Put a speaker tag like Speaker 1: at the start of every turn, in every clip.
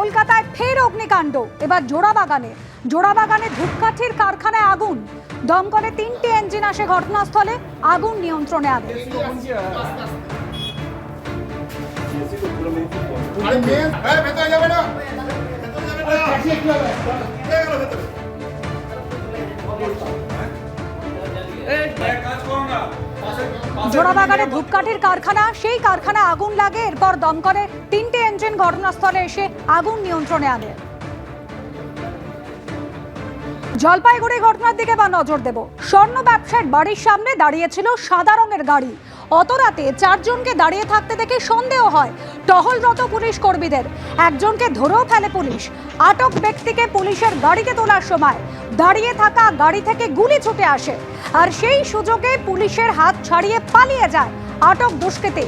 Speaker 1: কলকাতায় ফের অগ্নিকাণ্ড। এবার জোড়াবাগানে। জোড়াবাগানে ধূপকাঠির কারখানায় আগুন। দমকলে তিনটি ইঞ্জিন আসে ঘটনাস্থলে। আগুন নিয়ন্ত্রণে আনে। জোড়াবাগানে ধূপকাঠির কারখানা, সেই কারখানায় আগুন লাগে। এরপর দমকলে তিনটে ইঞ্জিন ঘটনাস্থলে এসে আগুন নিয়ন্ত্রণে আনে। জলপাইগুড়ি ঘটনার দিকে বা নজর দেব। স্বর্ণ ব্যবসায়ীর বাড়ির সামনে দাঁড়িয়েছিল সাদা রঙের গাড়ি। অত রাতে চারজনকে দাঁড়িয়ে থাকতে দেখে সন্দেহ হয়, টহলরত পুলিশ কর্মীদের। একজনকে ধরেও ফেলে পুলিশ। আটক ব্যক্তিকে পুলিশের গাড়িতে তোলার সময় দাঁড়িয়ে থাকা গাড়ি থেকে গুলি ছুটে আসে। আর সেই সুযোগে পুলিশের হাত ছাড়িয়ে পালিয়ে যায় আটক দুষ্কৃতী।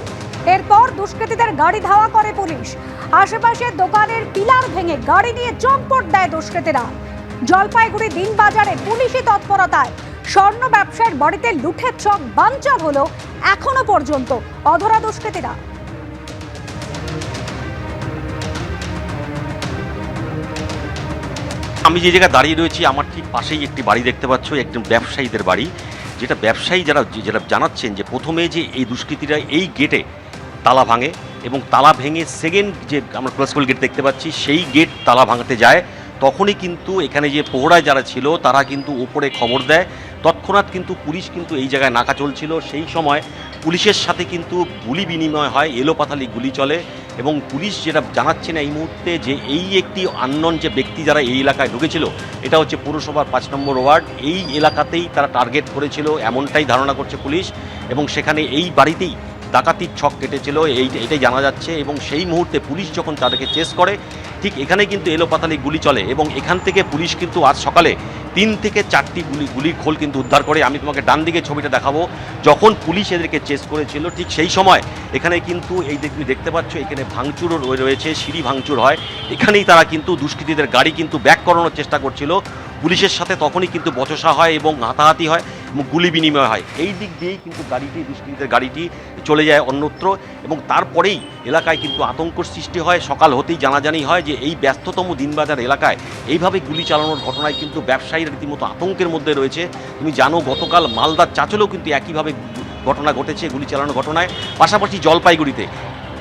Speaker 1: এরপর দুষ্কৃতীদের গাড়ি ধাওয়া করে পুলিশ। আশেপাশে দোকানের পিলার ভেঙে গাড়ি নিয়ে চম্পট দেয় দুষ্কৃতীরা। জলপাইগুড়ি দিনবাজারে পুলিশি তৎপরতায় স্বর্ণ ব্যবসার বাড়িতে লুঠের চক বাঞ্চাল হলো এখনও পর্যন্ত অধরা দুষ্কৃতীরা।
Speaker 2: আমি যে জায়গায় দাঁড়িয়ে রয়েছি, আমার ঠিক পাশেই একটি বাড়ি দেখতে পাচ্ছ একজন ব্যবসায়ীদের বাড়ি। যেটা ব্যবসায়ী যারা যেটা জানাচ্ছেন যে প্রথমে যে এই দুষ্কৃতীরা এই গেটে তালা ভাঙে এবং তালা ভেঙে সেকেন্ড যে আমরা ক্লাসফুল গেট দেখতে পাচ্ছি, সেই গেট তালা ভাঙতে যায়। তখনই কিন্তু এখানে যে পোহরায় যারা ছিল, তারা কিন্তু ওপরে খবর দেয়। তৎক্ষণাৎ কিন্তু পুলিশ কিন্তু এই জায়গায় নাকা চলছিল। সেই সময় পুলিশের সাথে কিন্তু গুলি বিনিময় হয়, এলোপাথালি গুলি চলে এবং পুলিশ যেটা জানাচ্ছে না এই মুহূর্তে যে এই একটি আননন যে ব্যক্তি যারা এই এলাকায় ঢুকেছিল, এটা হচ্ছে পৌরসভার পাঁচ নম্বর ওয়ার্ড। এই এলাকাতেই তারা টার্গেট করেছিল, এমনটাই ধারণা করছে পুলিশ এবং সেখানে এই বাড়িতেই ডাকাতির ছক কেটেছিল, এই, এটাই জানা যাচ্ছে এবং সেই মুহূর্তে পুলিশ যখন তাদেরকে চেস করে, ঠিক এখানে কিন্তু এলোপাতালি গুলি চলে এবং এখান থেকে পুলিশ কিন্তু আজ সকালে তিন থেকে চারটি গুলি, গুলির খোল কিন্তু উদ্ধার করে। আমি তোমাকে ডান দিকে ছবিটা দেখাবো। যখন পুলিশ এদেরকে চেস করেছিল, ঠিক সেই সময় এখানে কিন্তু এই তুমি দেখতে পাচ্ছ, এখানে ভাঙচুরও রয়ে- রয়েছে, সিঁড়ি ভাঙচুর হয়। এখানেই তারা কিন্তু দুষ্কৃতীদের গাড়ি কিন্তু ব্যাক করানোর চেষ্টা করছিল। পুলিশের সাথে তখনই কিন্তু বচসা হয় এবং হাতাহাতি হয়। গুলি বিনিময় হয়। এই দিক দিয়েই কিন্তু গাড়িটি দুষ্কৃতীদের গাড়িটি চলে যায় অন্যত্র এবং তারপরেই এলাকায় কিন্তু আতঙ্কর সৃষ্টি হয়। সকাল হতেই জানাজানি হয় যে এই ব্যস্ততম দিনবাজার এলাকায় এইভাবে গুলি চালানোর ঘটনায় কিন্তু ব্যবসায়ীরা রীতিমতো আতঙ্কের মধ্যে রয়েছে। তুমি জানো, গতকাল মালদার চাচলেও কিন্তু একইভাবে ঘটনা ঘটেছে, গুলি চালানোর ঘটনায়। পাশাপাশি জলপাইগুড়িতে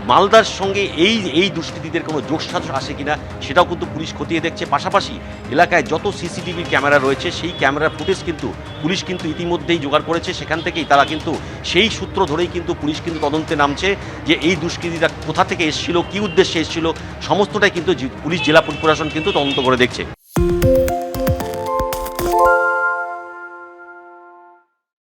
Speaker 2: মালদার সঙ্গে এই এই দুষ্কৃতীদের কোনো যোগসাজ আসে কিনা সেটাও কিন্তু পুলিশ খতিয়ে দেখছে। পাশাপাশি এলাকায় যত সিসিটিভি ক্যামেরা রয়েছে, সেই ক্যামেরার ফুটেজ কিন্তু পুলিশ কিন্তু ইতিমধ্যেই জোগাড় করেছে। সেখান থেকেই তারা কিন্তু সেই সূত্র ধরেই কিন্তু পুলিশ কিন্তু তদন্তে নামছে যে এই দুষ্কৃতীরা কোথা থেকে এসেছিল, কী উদ্দেশ্যে এসেছিল, সমস্তটাই কিন্তু পুলিশ জেলা প্রশাসন কিন্তু তদন্ত করে দেখছে।